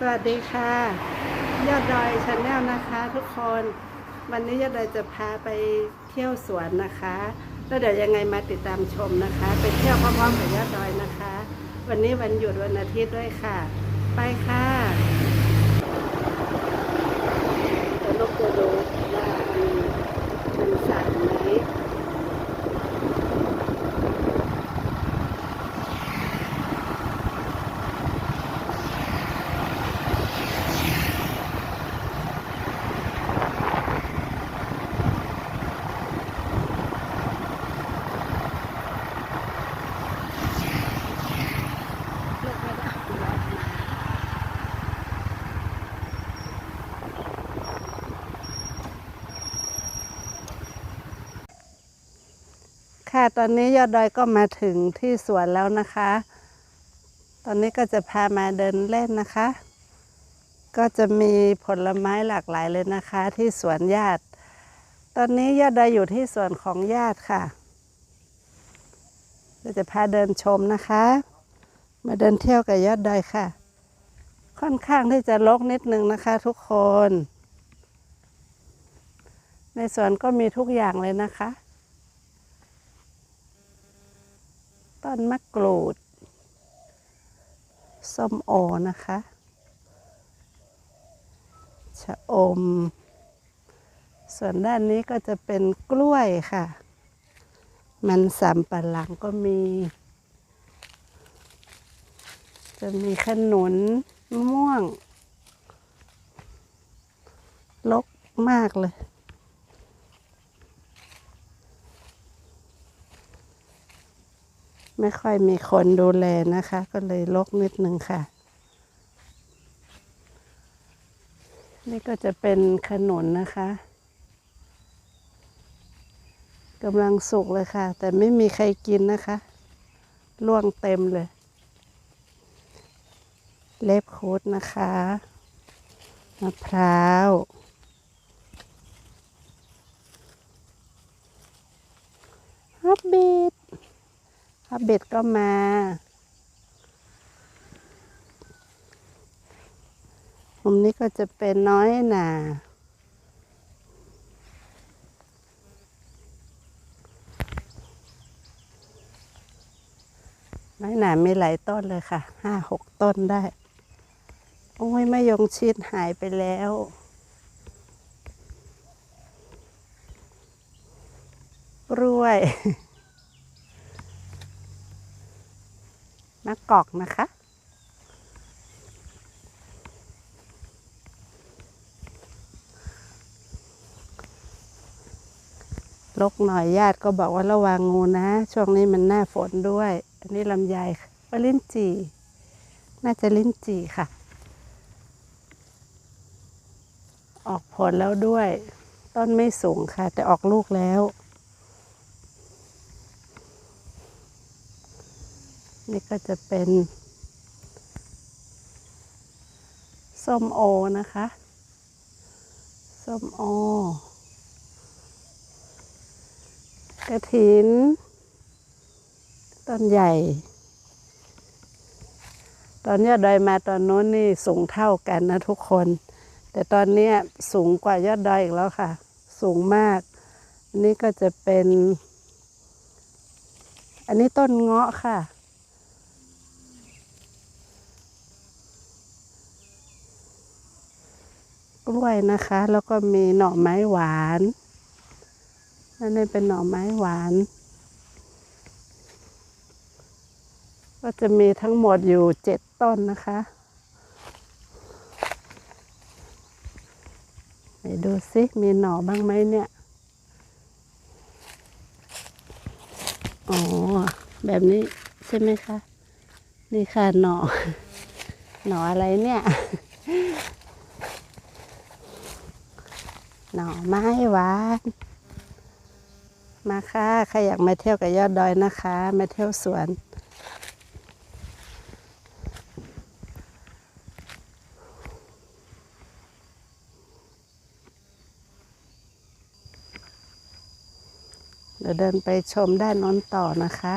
สวัสดีค่ะ ยอดดอยชาแนลนะคะทุกคน วันนี้ยอดดอยจะพาไปเที่ยวสวนนะคะ แล้วเดี๋ยวยังไงมาติดตามชมนะคะ ไปเที่ยวพร้อมๆกับยอดดอยนะคะ วันนี้วันหยุดวันอาทิตย์ด้วยค่ะ ไปค่ะเดี๋ยวนกจะดูว่ามันมันสั่นไหม ลูกไม่ได้เอารถมา ค่ะตอนนี้ยอดดอยก็มาถึงที่สวนแล้วนะคะ ตอนนี้ก็จะพามาเดินเล่นนะคะ ก็จะมีผลไม้หลากหลายเลยนะคะ ที่สวนญาติ ตอนนี้ยอดดอยอยู่ที่สวนของญาติค่ะเราจะพาเดินชมนะคะ มาเดินเที่ยวกับยอดดอยค่ะ ค่อนข้างที่จะรกนิดนึงนะคะ ทุกคน ในสวนก็มีทุกอย่างเลยนะคะ ต้นมะกรูด ส้มโอนะคะ ชะอม ส่วนด้านนี้ก็จะเป็นกล้วยค่ะ มันสำปะหลังก็มี จะมีขนุนมะม่วง ลกมากเลย ไม่ค่อยมีคนดูแลนะคะ ก็เลยลกนิดนึงค่ะ นี่ก็จะเป็นขนุนนะคะกำลังสุกเลยค่ะ แต่ไม่มีใครกินนะคะล่วงเต็มเลย เล็บคูดนะคะมะพร้าวฮับบิด ฮับบิดก็มา มุมนี้ก็จะเป็นน้อยหนา น้อยหนามีหลายต้นเลยค่ะ ห้าหกต้นได้ โอ้ยไมะยงชิดหายไปแล้วกล้วย มะกอกนะคะ ลกหน่อยญาติก็บอกว่าระวังงูนะ ช่วงนี้มันหน้าฝนด้วย อันนี้ลำไยปลิ้นจี่ น่าจะลิ้นจี่ค่ะ ออกผลแล้วด้วย ต้นไม่สูงค่ะ แต่ออกลูกแล้ว นี่ก็จะเป็นส้มโอนะคะ ส้มโอกระถิน ต้นใหญ่ ตอนยอดดอยมาตอนโน้นนี่สูงเท่ากันนะทุกคน แต่ตอนนี้สูงกว่ายอดดอยอีกแล้วค่ะ สูงมาก อันนี้ก็จะเป็น อันนี้ต้นเงาะค่ะ กล้วยนะคะ แล้วก็มีหน่อไม้หวานนั่นนี่เป็นหน่อไม้หวาน ก็จะมีทั้งหมดอยู่เจ็ดต้นนะคะไหนดูซิมีหน่อบ้างไหมเนี่ย อ๋อ แบบนี้ใช่ไหมคะ นี่ค่ะหน่อ หน่ออะไรเนี่ย หน่อไม้หวานมาค่ะใครอยากมาเที่ยวกับยอดดอยนะคะ มาเที่ยวสวน เดี๋ยวเดินไปชมด้านน้นต่อนะคะ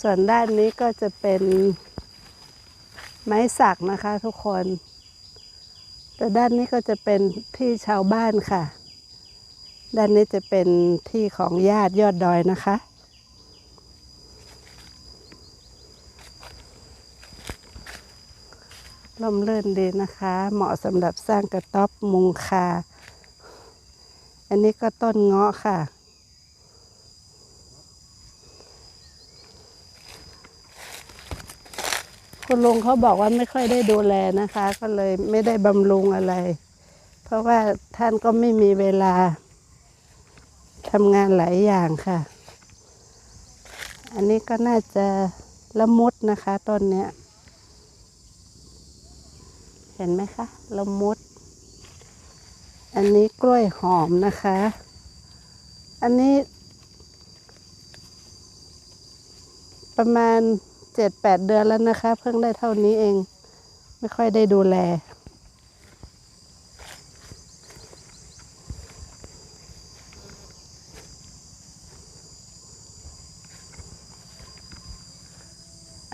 ส่วนด้านนี้ก็จะเป็นไม้สักนะคะทุกคน แต่ด้านนี้ก็จะเป็นที่ชาวบ้านค่ะ ด้านนี้จะเป็นที่ของญาติยอดดอยนะคะ ลมเลื่นดีนะคะ เหมาะสำหรับสร้างกระต๊อบมุงคา อันนี้ก็ต้นเงาะค่ะ คุณลุงเขาบอกว่าไม่ค่อยได้ดูแลนะคะ ก็เลยไม่ได้บำรุงอะไร เพราะว่าท่านก็ไม่มีเวลาทำงานหลายอย่างค่ะ อันนี้ก็น่าจะละมุดนะคะต้นเนี้ย เห็นไหมคะละมุด อันนี้กล้วยหอมนะคะ อันนี้ประมาณ เจ็ดแปดเดือนแล้วนะคะ เพิ่งได้เท่านี้เอง ไม่ค่อยได้ดูแล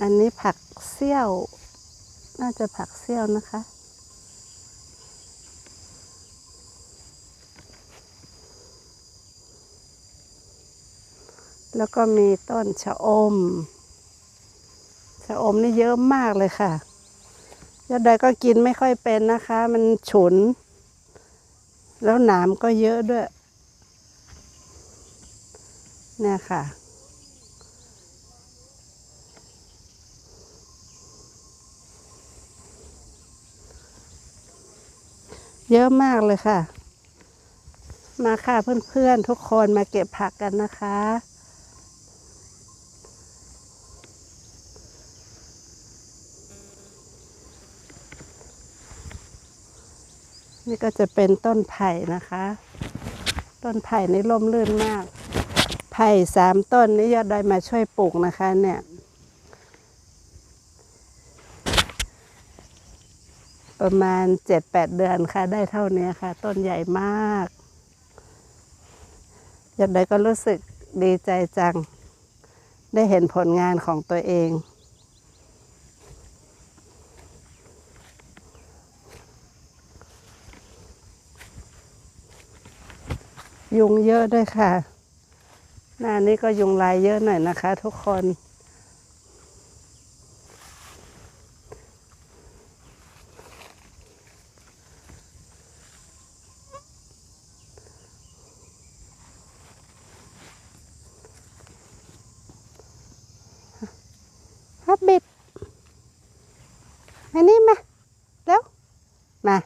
อันนี้ผักเซี่ยว น่าจะผักเซี่ยวนะคะแล้วก็มีต้นชะอม ชะอมนี่เยอะมากเลยค่ะยอดดอยก็กินไม่ค่อยเป็นนะคะ มันฉุน แล้วหนามก็เยอะด้วย เนี่ยค่ะ เยอะมากเลยค่ะ มาค่ะเพื่อนๆทุกคนมาเก็บผักกันนะคะ นี่ก็จะเป็นต้นไผ่นะคะ ต้นไผ่นี่ร่มรื่นมาก ไผ่สามต้นนี่ยอดดอยมาช่วยปลูกนะคะ เนี่ย ประมาณเจ็ดแปดเดือนค่ะ ได้เท่านี้ค่ะ ต้นใหญ่มากยอดดอยก็รู้สึกดีใจจัง ได้เห็นผลงานของตัวเอง ยุงเยอะด้วยค่ะ หน้านี้ก็ยุงลายเยอะหน่อยนะคะ ทุกคนฮับบิดมานี่มาเร็วมา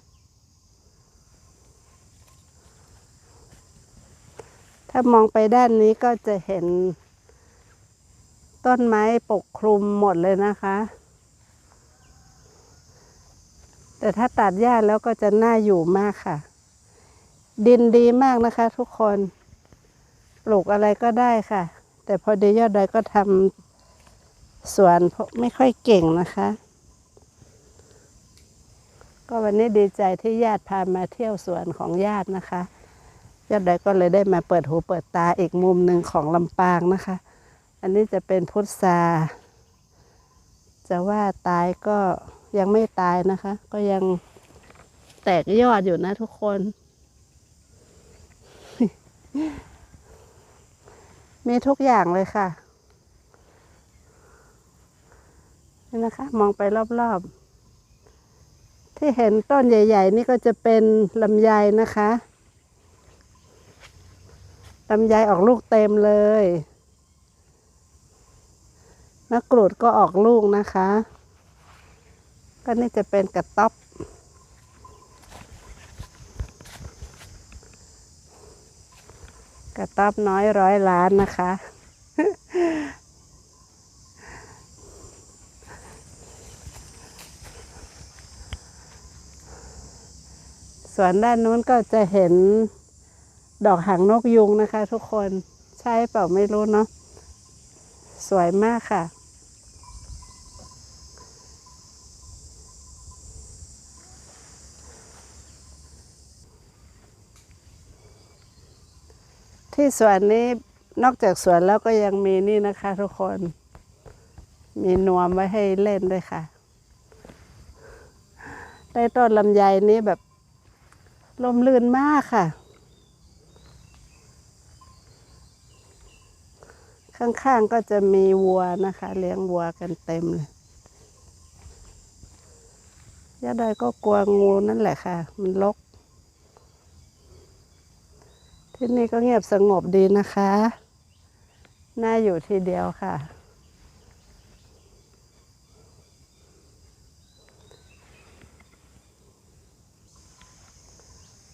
ามองไปด้านนี้ก็จะเห็น ต้นไม้ปกคลุมหมดเลยนะคะ แต่ถ้าตัดหญ้าแล้วก็จะน่าอยู่มากค่ะ ดินดีมากนะคะทุกคน ปลูกอะไรก็ได้ค่ะ แต่พอดียอดดอยก็ทำสวนไม่ค่อยเก่งนะคะ ก็วันนี้ดีใจที่ญาติพามาเที่ยวสวนของญาตินะคะ ยอดดอยก็เลยได้มาเปิดหูเปิดตาอีกมุมหนึ่งของลำปางนะคะ อันนี้จะเป็นพุทราจะว่าตายก็ยังไม่ตายนะคะ ก็ยังแตกยอดอยู่นะทุกคน มีทุกอย่างเลยค่ะ นี่นะคะ มองไปรอบๆ ที่เห็นต้นใหญ่ ๆ นี่ก็จะเป็นลำไยนะคะ ลำไยออกลูกเต็มเลยมะกรูดก็ออกลูกนะคะ ก็นี่จะเป็นกระต๊อบกระต๊อบน้อยร้อยล้านนะคะ ส่วนด้านนู้นก็จะเห็น ดอกหางนกยุงนะคะ ทุกคนใช่เปล่าไม่รู้เนาะสวยมากค่ะ ที่สวนนี้นอกจากสวนแล้วก็ยังมีนี่นะคะ ทุกคน มีนวมไว้ให้เล่นด้วยค่ะใต้ต้นลำไยนี้แบบลมลื่นมากค่ะ ข้างๆก็จะมีวัวนะคะ เลี้ยงวัวกันเต็มเลยย่าดอยก็กลัวงูนั่นแหละค่ะ มันลก ที่นี่ก็เงียบสงบดีนะคะ น่าอยู่ทีเดียวค่ะ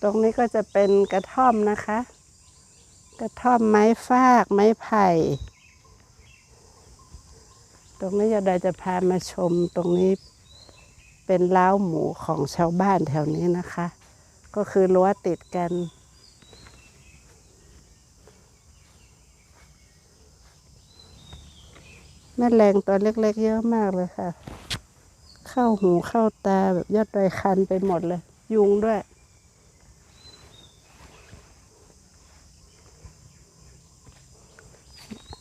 ตรงนี้ก็จะเป็นกระท่อมนะคะ กระท่อมไม้ฟาก ไม้ไผ่ ตรงนี้ยาดอยจะพามาชมตรงนี้เป็นเล้าหมูของชาวบ้านแถวนี้นะคะ ก็คือรั้วติดกัน แม่แรงตัวเล็กๆเยอะมากเลยค่ะ เข้าหูเข้าตาแบบยอดดอยคันไปหมดเลย ยุงด้วย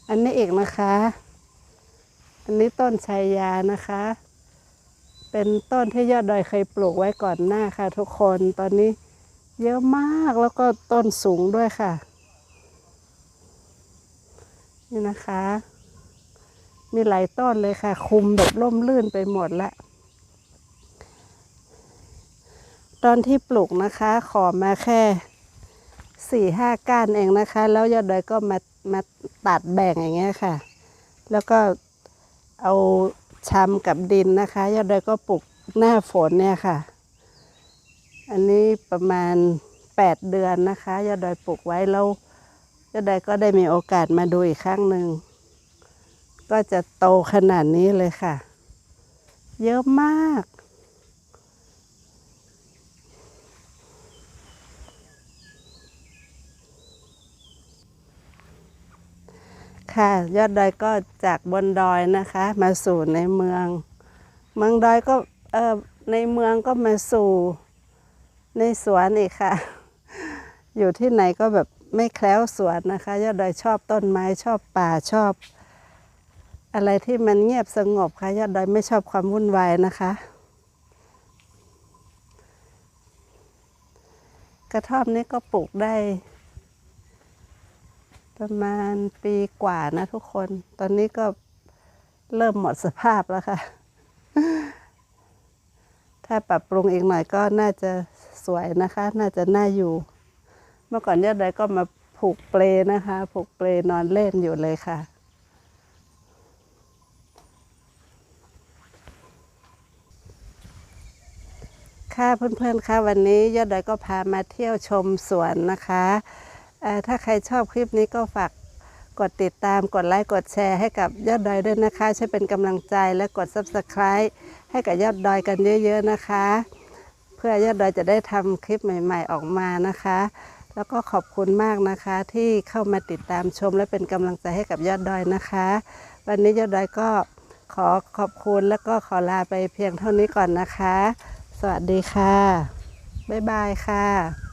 อันนี้อีกนะคะ อันนี้ต้นชายานะคะ เป็นต้นที่ยอดดอยเคยปลูกไว้ก่อนหน้าค่ะ ทุกคนตอนนี้เยอะมากแล้วก็ต้นสูงด้วยค่ะ นี่นะคะ มีหลายต้นเลยค่ะ คุมแบบร่มรื่นไปหมดละตอนที่ปลูกนะคะ ขอมาแค่สี่ห้าก้านเองนะคะ แล้วยอดดอยก็มามาตัดแบ่งอย่างเงี้ยค่ะ แล้วก็ เอาชำกับดินนะคะยอดดอยก็ปลูกหน้าฝนเนี่ยค่ะ อันนี้ประมาณแปดเดือนนะคะยอดดอยปลูกไว้แล้วยอดดอยก็ได้มีโอกาสมาดูอีกครั้งหนึ่งก็จะโตขนาดนี้เลยค่ะ เยอะมาก ค่ะ ยอดดอยก็จากบนดอยนะคะ มาสู่ในเมือง เมืองดอยก็เออในเมืองก็มาสู่ในสวนอีกค่ะ อยู่ที่ไหนก็แบบไม่แคล้วสวนนะคะ ยอดดอยชอบต้นไม้ชอบป่าชอบ อะไรที่มันเงียบสงบค่ะ ยอดดอยไม่ชอบความวุ่นวายนะคะ กระท่อมนี้ก็ปลูกได้ ประมาณปีกว่านะทุกคน ตอนนี้ก็เริ่มหมดสภาพแล้วค่ะ ถ้าปรับปรุงอีกหน่อยก็น่าจะสวยนะคะ น่าจะน่าอยู่ เมื่อก่อนยอดดก็มาผูกเปลนะคะ ผูกเปลนอนเล่นอยู่เลยค่ะ ค่ะเพื่อนๆค่ะวันนี้ยอดดก็พามาเที่ยวชมสวนนะคะ ถ้าใครชอบคลิปนี้ก็ฝากกดติดตามกดไลค์กดแชร์ให้กับยอดดอยด้วยนะคะ ช่วยเป็นกำลังใจและกด Subscribe ให้กับยอดดอยกันเยอะๆนะคะ เพื่อยอดดอยจะได้ทำคลิปใหม่ ๆออกมานะคะ แล้วก็ขอบคุณมากนะคะ ที่เข้ามาติดตามชมและเป็นกำลังใจให้กับยอดดอยนะคะ วันนี้ยอดดอยก็ขอขอบคุณแล้วก็ขอลาไปเพียงเท่านี้ก่อนนะคะ สวัสดีค่ะบ๊ายบายค่ะ